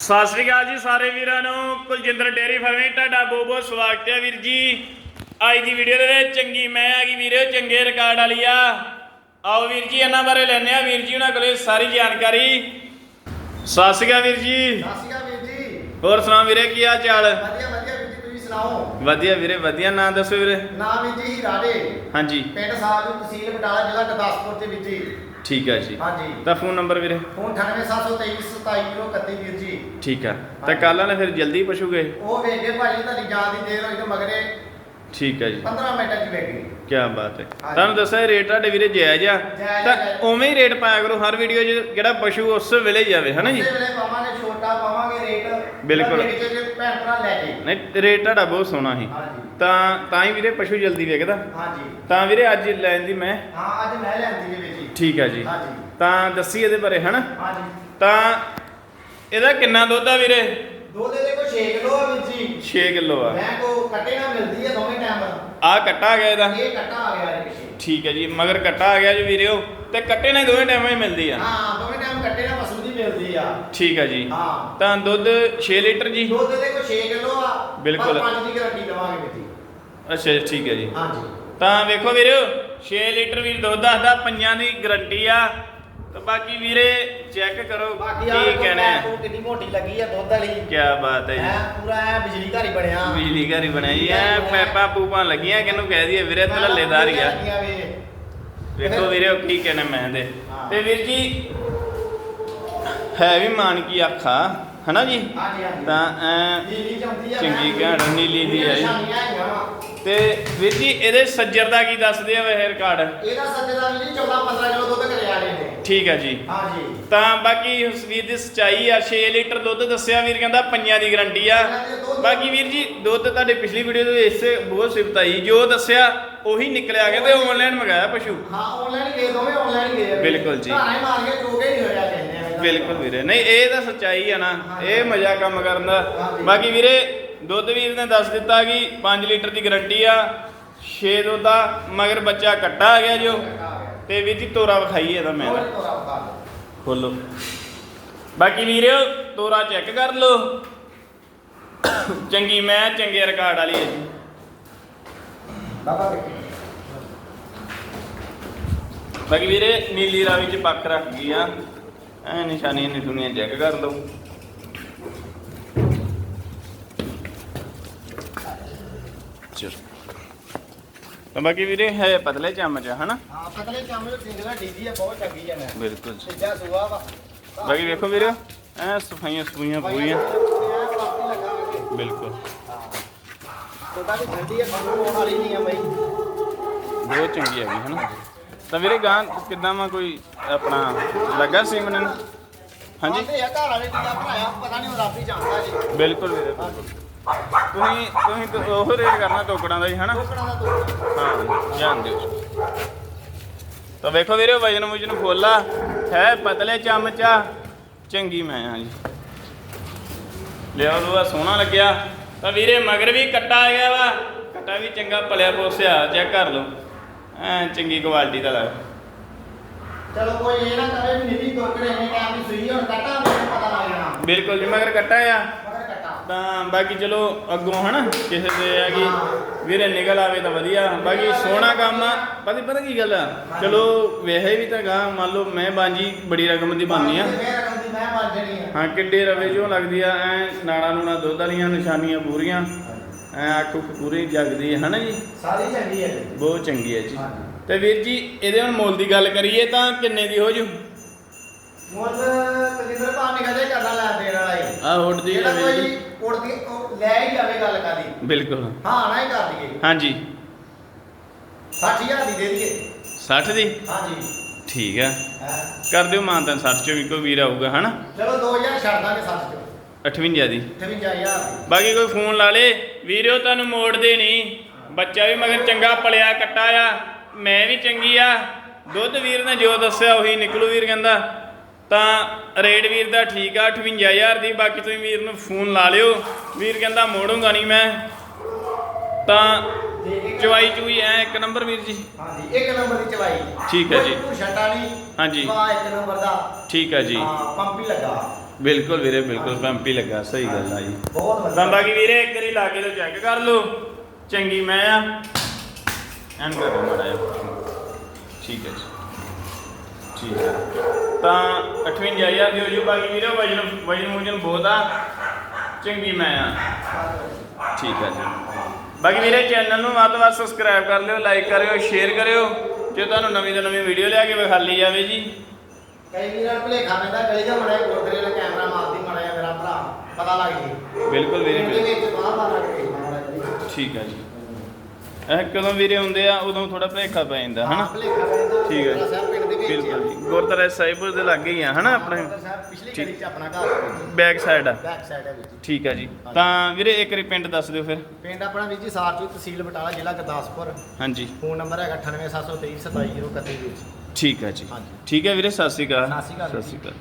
ਸਤਿ ਸ੍ਰੀ ਅਕਾਲ ਜੀ ਸਾਰੇ ਵੀਰਾਂ ਨੂੰ। ਕੁਲਜਿੰਦਰ ਡੇਰੀ ਫਾਰਮਿੰਗ ਤੁਹਾਡਾ ਬਹੁਤ ਬਹੁਤ ਸਵਾਗਤ ਹੈ ਵੀਰ ਜੀ। ਅੱਜ ਦੀ ਵੀਡੀਓ ਦੇ ਵਿੱਚ ਚੰਗੀ ਮੈਂ ਆ ਗਈ ਵੀਰੇ ਚੰਗੇ ਰਿਕਾਰਡ ਵਾਲੀ ਆ। ਆਓ ਵੀਰ ਜੀ ਇਹਨਾਂ ਬਾਰੇ ਲੈਣੇ ਆ ਵੀਰ ਜੀ ਉਹਨਾਂ ਕੋਲੇ ਸਾਰੀ ਜਾਣਕਾਰੀ। ਸਤਿ ਸ੍ਰੀ ਅਕਾਲ ਵੀਰ ਜੀ। ਸਤਿ ਸ਼੍ਰੀ ਅਕਾਲ ਵੀਰ ਜੀ। ਹੋਰ ਸੁਣਾਓ ਵੀਰੇ ਕੀ ਹਾਲ ਚਾਲ? ਵਧੀਆ ਸੁਣਾਓ? ਵਧੀਆ ਵੀਰੇ ਵਧੀਆ। ਨਾਂ ਦੱਸੋ ਵੀਰੇ। ਨਾਮ ਵੀਰ ਜੀ ਹੀਰਾੜੇ ਹਾਂਜੀ। ਪਿੰਡ ਸਾਜੂ ਤਹਿਸੀਲ ਬਟਾਲਾ ਜ਼ਿਲ੍ਹਾ ਗੁਰਦਾਸਪੁਰ ਦੇ ਵਿੱਚ। ਜੀ ਠੀਕ ਹੈ ਜੀ। ਹਾਂਜੀ। ਤਾਂ ਫੋਨ ਨੰਬਰ ਵੀਰੇ? ਫੋਨ 9872377031 ਵੀਰ ਜੀ। ਠੀਕ ਆ। ਤਾਂ ਕੱਲ ਵਾਲੇ ਫਿਰ ਜਲਦੀ ਪਸ਼ੂ ਗਏ ਉਹ ਵੇਖੇ ਭਾਜੀ ਤੁਹਾਡੀ ਜਾਨ ਦੀ ਦੇਰ ਹੋਈ ਤੇ ਮਗਰੇ ਠੀਕ ਹੈ ਜੀ। 15 ਮਿੰਟਾਂ ਚ ਵੇਖ ਗਈ ਕੀ ਬਾਤ ਹੈ। ਤੁਹਾਨੂੰ ਦੱਸਿਆ ਰੇਟ ਤੁਹਾਡੇ ਵੀਰੇ ਜਾਇਜ਼ ਆ। ਤਾਂ ਹੈ। ਉਵੇਂ ਹੀ ਰੇਟ ਪਾਇਆ ਕਰੋ। ਹਰ ਵੀਡੀਓ 'ਚ ਜਿਹੜਾ ਪਸ਼ੂ ਉਸ ਵੇਲੇ ਹੀ ਜਾਵੇ ਹਨਾ ਜੀ? ਉਸੇ ਵੇਲੇ ਪਾਵਾਂਗੇ ਬਿਲਕੁਲ। ਜਿਹੜੇ ਜਿਹੜੇ ਭੈਣ ਭਰਾ ਲੈ ਕੇ। ਨਹੀਂ ਰੇਟ ਤੁਹਾਡਾ ਬਹੁਤ ਸੋਹਣਾ ਸੀ। ਹਾਂਜੀ। ਤਾਂ ਤਾਂ ਹੀ ਵੀਰੇ ਪਸ਼ੂ ਜਲਦੀ ਹਾਂਜੀ। ਤਾਂ ਵੀਰੇ ਅੱਜ ਲੈਣ ਦੀ ਮੈਂ ਹਾਂ ਅੱਜ ਮੈਂ ਲੈਂਦੀ ਜੀ ਵੀਰ ਜੀ। ਠੀਕ ਹੈ ਜੀ। ਹਾਂਜੀ। ਤਾਂ ਦੱਸੀ ਇਹਦੇ ਬਾਰੇ ਹਨਾ? ਹਾਂਜੀ। ਤਾਂ ਇਹਦਾ ਕਿੰਨਾ ਦੁੱਧ ਆ ਵੀਰੇ? ਦੋ ਦੇ ਦੇ ਕੋ 6 ਕਿਲੋ ਆ ਵੀਰ ਜੀ। 6 ਕਿਲੋ ਆ। ਮੈਂ ਕੋ ਕੱਟੇ ਨਾਲ ਮਿਲਦੀ ਹੈ ਦੋਵੇਂ ਟਾਈਮ ਆ ਕੱਟਾ ਆ ਗਿਆ ਇਹਦਾ? ਇਹ ਕੱਟਾ ਆ ਗਿਆ ਜੀ ਪਿੱਛੇ ਠੀਕ ਹੈ ਜੀ ਮਗਰ ਕੱਟਾ ਆ ਗਿਆ ਜੀ ਵੀਰਿਓ। ਤੇ ਕੱਟੇ ਨਾਲ ਦੋਵੇਂ ਟਾਈਮਾਂ ਹੀ ਮਿਲਦੀ ਆ। ਹਾਂ ਦੋਵੇਂ ਟਾਈਮ ਕੱਟੇ ਨਾਲ ਪਸ਼ੂ ਦੀ ਮਿਲਦੀ ਆ। ਠੀਕ ਹੈ ਜੀ। ਹਾਂ। ਤਾਂ ਦੁੱਧ 6 ਲੀਟਰ ਜੀ? ਦੁੱਧ ਦੇ ਕੋ 6 ਕਿਲੋ ਆ। ਬਿਲਕੁਲ। ਪਰ 5 ਦੀ ਗਾਰੰਟੀ ਦਵਾਂਗੇ ਵੀਰ ਜੀ। ਅੱਛਾ ਜੀ, ਠੀਕ ਹੈ ਜੀ। ਹਾਂਜੀ। ਤਾਂ ਵੇਖੋ ਵੀਰਿਓ 6 ਲੀਟਰ ਵੀਰ ਦੁੱਧ ਦੱਸਦਾ ਪੰਜਾਂ ਦੀ ਗਰੰਟੀ ਆ। ਤਾਂ ਬਾਕੀ ਵੀਰੇ ਚੈੱਕ ਕਰੋ ਬਾਕੀ ਆ ਕੀ ਕਹਿਣਾ। ਹੈ ਕਿੰਨੀ ਮੋਟੀ ਲੱਗੀ ਆ ਦੁੱਧ ਵਾਲੀ। ਕੀ ਬਾਤ ਹੈ ਐ ਜੀ ਪੂਰਾ ਐ ਬਿਜਲੀ ਘਰ ਹੀ ਬਣਿਆ। ਬਿਜਲੀ ਘਰ ਹੀ ਜੀ। ਐ ਪੈਪਾਂ ਪੂਪਾਂ ਲੱਗੀਆਂ ਕਿਹਨੂੰ ਕਹਿ ਦਈਏ ਵੀਰੇ ਤੇ ਲੱਲੇਦਾਰ ਹੀ ਆ। ਲੱਗੀਆਂ ਵੇ। ਵੇਖੋ ਵੀਰੇ ਉਹ ਕੀ ਕਹਿਣਾ ਮੈਂ ਦੇ ਹਾਂ। ਤੇ ਵੀਰ ਜੀ ਹੈ ਵੀ ਮਾਨ ਕੀ ਆਖਾ ਹਨਾ ਜੀ? ਤਾਂ ਐ ਚੰਗੀ ਘਾੜ ਨੀਲੀ ਦੀ ਜੀ। ਵਾ। ਤੇ ਵੀਰ ਜੀ ਇਹਦੇ ਸੱਜਰ ਦਾ ਕੀ ਦੱਸਦੇ ਆ ਵੇ ਰਿਕਾਰਡ? ਇਹਦਾ ਸੱਜੇ ਦਾ ਵੀ 14 15 ਕਿਲੋ ਦੁੱਧ ਘਰੇ ਆ ਰਹੇ ਨੇ। ਠੀਕ ਹੈ ਜੀ। ਹਾਂਜੀ। ਤਾਂ ਬਾਕੀ ਉਸ ਵੀਰ ਦੀ ਸਚਾਈ ਆ 6 ਲੀਟਰ ਦੁੱਧ ਦੱਸਿਆ ਵੀਰ ਕਹਿੰਦਾ ਪੰਜਾਂ ਦੀ ਗਰੰਟੀ ਆ। ਬਾਕੀ ਵੀਰ ਜੀ ਦੁੱਧ ਤੁਹਾਡੇ ਪਿਛਲੀ ਵੀਡੀਓ ਦੇ ਇਸੇ ਬਹੁਤ ਸਿਫਤ ਆਈ। ਜੋ ਦੱਸਿਆ ਉਹੀ ਨਿਕਲਿਆ ਗਿਆ ਤੇ ਆਨਲਾਈਨ ਮੰਗਾਇਆ ਪਸ਼ੂ। ਹਾਂ ਆਨਲਾਈਨ ਗਏ ਦੋਵੇਂ ਆਨਲਾਈਨ ਗਏ। ਬਿਲਕੁਲ ਜੀ। ਹੀ ਮਾਰ ਕੇ ਚੋਗੇ ਨਹੀਂ ਹੋਇਆ। ਬਿਲਕੁਲ ਵੀਰੇ। ਨਹੀਂ, ਇਹ ਤਾਂ ਸੱਚਾਈ ਆ ਨਾ। ਇਹ ਮਜ਼ਾ ਕੰਮ ਕਰਨ ਦਾ। ਬਾਕੀ ਵੀਰੇ, ਦੁੱਧ ਵੀਰ ਨੇ ਦੱਸ ਦਿੱਤਾ ਕਿ 5 ਲੀਟਰ ਦੀ ਗਰੰਟੀ ਆ 6 ਦੁੱਧ ਦਾ ਮਗਰ ਬੱਚਾ ਕੱਟਾ ਆ ਗਿਆ ਜੋ, ਤੇ ਵੀਰ ਜੀ ਤੋਰਾ ਵਿਖਾਈ ਇਹਦਾ ਮੈਂ ਤਾਂ। ਖੋਲੋ। ਬਾਕੀ ਵੀਰੇ, ਤੋਰਾ ਚੈੱਕ ਕਰ ਲਓ। ਚੰਗੀ, ਮੈਂ ਚੰਗੇ ਰਿਕਾਰਡ ਵਾਲੀ ਹੈ ਜੀ। ਬਾਬਾ ਬਾਕੀ ਵੀਰੇ, ਨੀਲੀ ਰਾਵੀ ਚ ਪੱਖ ਰੱਖ ਗਈ ਆ। ਐ ਨਿਸ਼ਾਨੀਆਂ ਨਿਸ਼ੂਨੀਆਂ ਚੈੱਕ ਕਰ ਲਓ ਚਲੋ ਤਾਂ ਬਾਕੀ ਵੀਰੇ ਹੈ ਪਤਲੇ ਚਮਚ ਆ ਹਨਾ ਹਾਂ ਪਤਲੇ ਚਾਮੇ ਸਿੰਗਲਾ ਡੀਜੀ ਆ ਬਹੁਤ ਚੰਗੀ ਆ ਮੈਂ ਬਿਲਕੁਲ ਜੀ। ਸਿੱਧਾ ਸੁਆ ਵਾ ਬਾਕੀ ਵੇਖੋ ਵੀਰੇ ਐ ਸਫਾਈਆਂ ਸਫੂਈਆਂ ਪੂਰੀਆਂ ਬਿਲਕੁਲ ਤੋਦਾ ਵੀ ਠੰਡੀ ਆ ਖਾਣ ਵਾਲੀ ਨਹੀਂ ਆ ਬਈ ਬਹੁਤ ਚੰਗੀ ਹੈਗੀ ਹਨਾ ਤਾਂ ਵੀਰੇ ਗਾਂ ਕਿੱਦਾਂ ਵਾ ਕੋਈ ਆਪਣਾ ਲੱਗਾ ਸੀ ਮੈਨੂੰ? ਹਾਂਜੀ? ਆ ਘਰ ਵਾਲੇ ਕਿੱਦਾਂ ਭਰਾਇਆ ਪਤਾ ਨਹੀਂ ਉਹ ਰੱਬ ਹੀ ਜਾਣਦਾ ਜੀ। ਬਿਲਕੁਲ ਵੀਰੇ ਬਿਲਕੁਲ। ਤੁਸੀਂ ਤੁਸੀਂ ਤਾਂ ਉਹ ਰੇਟ ਕਰਨਾ ਟੋਕੜਾਂ ਦਾ ਹੀ ਹਨਾ? ਟੋਕਣਾ ਦਾ ਤੋਕੜਾ ਹਾਂ ਜਾਣਦੇ ਹੋ ਤਾਂ ਵੇਖੋ ਵੀਰੇ ਵਜਨ ਵਜਨ ਫੋਲਾ ਹੈ ਪਤਲੇ ਚਮਚਾ। ਚੰਗੀ ਮੈਂ ਹਾਂ ਜੀ। ਲਿਆ ਲੂਆ ਸੋਹਣਾ ਲੱਗਿਆ। ਤਾਂ ਵੀਰੇ ਮਗਰ ਵੀ ਕੱਟਾ ਆ ਗਿਆ ਵਾ। ਕੱਟਾ ਵੀ ਚੰਗਾ ਪਲਿਆ ਪੋਸਿਆ ਚੈੱਕ ਕਰ ਲਓ। ਐ ਚੰਗੀ ਕੁਆਲਿਟੀ ਦਾ ਲੱਗ ਚਲੋ ਕੋਈ ਇਹ ਨਾ ਕਰੇ ਵੀ ਨਿੱਜੀ ਟੋਕੜੇ ਨੇ ਟਾਈਮ ਦੀ ਸੂਈ ਹੁਣ ਕੱਟਾ ਮੈਨੂੰ ਪਤਾ ਲੱਗ ਜਾਣਾ। ਬਿਲਕੁਲ ਜੀ ਮਗਰ ਕੱਟਾ ਆ। ਮਗਰ ਕੱਟਾ। ਤਾਂ ਬਾਕੀ ਚਲੋ ਅੱਗੋਂ ਹਨਾ ਕਿਸੇ ਦੇ ਆ ਕਿ ਵੀਰੇ ਨਿਕਲ ਆਵੇ ਤਾਂ ਵਧੀਆ। ਬਾਕੀ ਸੋਹਣਾ ਕੰਮ ਆ। ਪਤਾ ਪਤਾ ਕੀ ਗੱਲ ਆ? ਚਲੋ ਵੇਹੇ ਵੀ ਤਾਂ ਗਾ ਮੰਨ ਲਓ ਮੈਂ ਬਾਂਜੀ ਬੜੀ ਰਕਮ ਦੀ ਜਣੀ ਆ। ਹਾਂ ਕਿੱਡੇ ਰਵੇ ਜੋ ਲੱਗਦੀ ਆ ਐ ਨਾੜਾ ਨੂਣਾ ਦੁੱਧ ਵਾਲੀਆਂ ਨਿਸ਼ਾਨੀਆਂ ਪੂਰੀਆਂ। ਐ ਉੱਖ ਪੂਰੀ ਜਗਦੀ ਹੈ ਹਨਾ ਜੀ? ਸਾਰੀ ਚੰਗੀ ਹੈ ਜੀ। ਬਹੁਤ ਚੰਗੀ ਹੈ ਜੀ। ਤੇ ਵੀਰ ਜੀ ਇਹਦੇ ਹੁਣ ਮੁੱਲ ਦੀ ਗੱਲ ਕਰੀਏ ਤਾਂ ਕਿੰਨੇ ਦੀ ਹੋ ਜੂ? ਮੁੱਲ ਤਜਿੰਦਰ ਭਾਅ ਨੇ ਕਦੇ ਕਰਨਾ ਲੈ ਦੇਣ ਵਾਲਾ ਹੀ ਆ ਉੱਡਦੀ ਜਿਹੜਾ ਰਵੇ ਕੋਈ ਉੜਦੀ ਲੈ ਹੀ ਜਾਵੇ ਗੱਲ ਕਾਦੀ ਬਿਲਕੁਲ। ਹਾਂ ਨਾ ਹੀ ਕਰ ਦਈਏ ਹਾਂਜੀ। 60000 ਦੀ ਦੇ ਦਈਏ। 60 ਦੀ? ਹਾਂਜੀ। ਠੀਕ ਆ ਹੈਂ। ਕਰ ਦਿਓ ਮਾਨ ਤਾਂ 60 ਚੋਂ ਵੀ ਕੋਈ ਵੀਰ ਆਊਗਾ ਹਨਾ? ਚਲੋ 2000 ਛੱਡ ਦਾਂਗੇ 60 ਚੋਂ। 58 ਦੀ। 58000 ਦੀ ਬਾਕੀ ਕੋਈ ਫੋਨ ਲਾ ਲੇ। ਵੀਰਿਓ ਤੁਹਾਨੂੰ ਮੋੜਦੇ ਨਹੀਂ ਬੱਚਾ ਵੀ ਮਗਰ ਚੰਗਾ ਪਲਿਆ ਕੱਟਾ ਆ। ਮੈਂ ਵੀ ਚੰਗੀ ਆ। ਦੁੱਧ ਵੀਰ ਨੇ ਜੋ ਦੱਸਿਆ ਉਹੀ ਨਿਕਲੂ ਵੀਰ ਕਹਿੰਦਾ। ਤਾਂ ਰੇਟ ਵੀਰ ਦਾ ਠੀਕ ਆ 58000 ਦੀ। ਬਾਕੀ ਤੁਸੀਂ ਵੀਰ ਨੂੰ ਫੋਨ ਲਾ ਲਿਓ। ਵੀਰ ਕਹਿੰਦਾ ਮੋੜੂੰਗਾ ਨਹੀਂ ਮੈਂ। ਤਾਂ ਚਵਾਈ ਚੂਈ ਐ ਇੱਕ ਨੰਬਰ ਵੀਰ ਜੀ। ਹਾਂਜੀ ਇੱਕ ਨੰਬਰ ਦੀ ਚਵਾਈ। ਠੀਕ ਹੈ ਜੀ। ਕੋਈ ਛੱਟਾ ਨਹੀਂ ਹਾਂਜੀ। ਵਾਹ ਇੱਕ ਨੰਬਰ ਦਾ। ਠੀਕ ਆ ਜੀ। ਹਾਂ ਪੰਪ ਹੀ ਲੱਗਾ। ਬਿਲਕੁਲ ਵੀਰੇ ਬਿਲਕੁਲ। ਪੰਪੀ ਲੱਗਾ ਸਹੀ ਗੱਲ ਆ ਜੀ। ਬਹੁਤ ਵਧੀਆ। ਤਾਂ ਬਾਕੀ ਵੀਰੇ ਇੱਕ ਵਾਰੀ ਲਾ ਕੇ ਲੋ ਚੈੱਕ ਕਰ ਲਓ। ਚੰਗੀ ਮੈਂ ਆ। ਐਨ ਕਰ ਦੋ ਮਾੜਾ ਜਿਹਾ। ਠੀਕ ਹੈ ਜੀ। ਠੀਕ ਹੈ। ਤਾਂ 58000 ਦੀ ਹੋ ਜੂ ਬਾਕੀ ਵੀਰੇ ਵਜਨ ਵਜਨ ਮੁਜਨ ਬਹੁਤ ਆ। ਚੰਗੀ ਮੈਂ ਆ। ਠੀਕ ਹੈ ਜੀ। ਬਾਕੀ ਵੀਰੇ ਚੈਨਲ ਨੂੰ ਵੱਧ ਤੋਂ ਵੱਧ ਸਬਸਕ੍ਰਾਈਬ ਕਰ ਲਿਓ ਲਾਈਕ ਕਰਿਓ ਸ਼ੇਅਰ ਕਰਿਓ। ਜੇ ਤੁਹਾਨੂੰ ਨਵੀਂ ਤੋਂ ਨਵੀਂ ਵੀਡੀਓ ਲਿਆ ਕੇ ਵਿਖਾਲੀ ਜਾਵੇ ਜੀ ਕਈ ਵੀਰਾਂ ਭਲੇਖਾ ਪੈਂਦਾ ਗਲੀ ਦਾ ਕੈਮਰਾ ਮਾਰਦੀ ਮੇਰਾ ਭਰਾ ਪਤਾ ਲੱਗ ਜੀ। ਬਿਲਕੁਲ ਵੀਰੇ। ਵਿੱਚ ਬਾਹਰ ਬਾਹਰ ਕੇ ਠੀਕ ਹੈ ਜੀ। ਇਹ ਕਦੋਂ ਵੀਰੇ ਹੁੰਦੇ ਆ ਉਦੋਂ ਥੋੜਾ ਭਲੇਖਾ ਪੈ ਜਾਂਦਾ ਹਨਾ? ਭਲੇਖਾ ਪੈਂਦਾ ਠੀਕ ਹੈ। ਗੁਰਦੁਆਰਾ ਸਾਹਿਬ ਪਿੰਡ ਦੇ ਵਿੱਚ। ਬਿਲਕੁਲ ਜੀ। ਗੁਰਦੁਆਰਾ ਸਾਹਿਬ ਦੇ ਲਾਗੇ ਹੀ ਆ ਹਨਾ ਆਪਣੇ? ਗੁਰਦੁਆਰਾ ਸਾਹਿਬ ਪਿਛਲੀ। ਗਲੀ 'ਚ ਆਪਣਾ ਘਰ ਬੈਕ ਸਾਈਡ ਆ। ਬੈਕ ਸਾਈਡ ਹੈ ਵਿੱਚ। ਠੀਕ ਹੈ ਜੀ। ਤਾਂ ਵੀਰੇ ਇੱਕ ਵਾਰੀ ਪਿੰਡ ਦੱਸ ਦਿਓ ਫਿਰ। ਪਿੰਡ ਆਪਣਾ ਵੀਰ ਜੀ ਸਾਰਚੂ ਤਹਿਸੀਲ ਬਟਾਲਾ ਜ਼ਿਲ੍ਹਾ ਗੁਰਦਾਸਪੁਰ। ਹਾਂਜੀ। ਫੋਨ ਨੰਬਰ ਹੈਗਾ 98723 27031 ਵਿੱਚ। ਠੀਕ ਹੈ ਜੀ। ਹਾਂਜੀ। ਠੀਕ ਹੈ ਵੀਰੇ ਸਤਿ ਸ਼੍ਰੀ ਅਕਾਲ। ਸਤਿ ਸ਼੍ਰੀ ਅਕਾਲ ਸਤਿ ਸ਼੍ਰੀ ਅਕਾਲ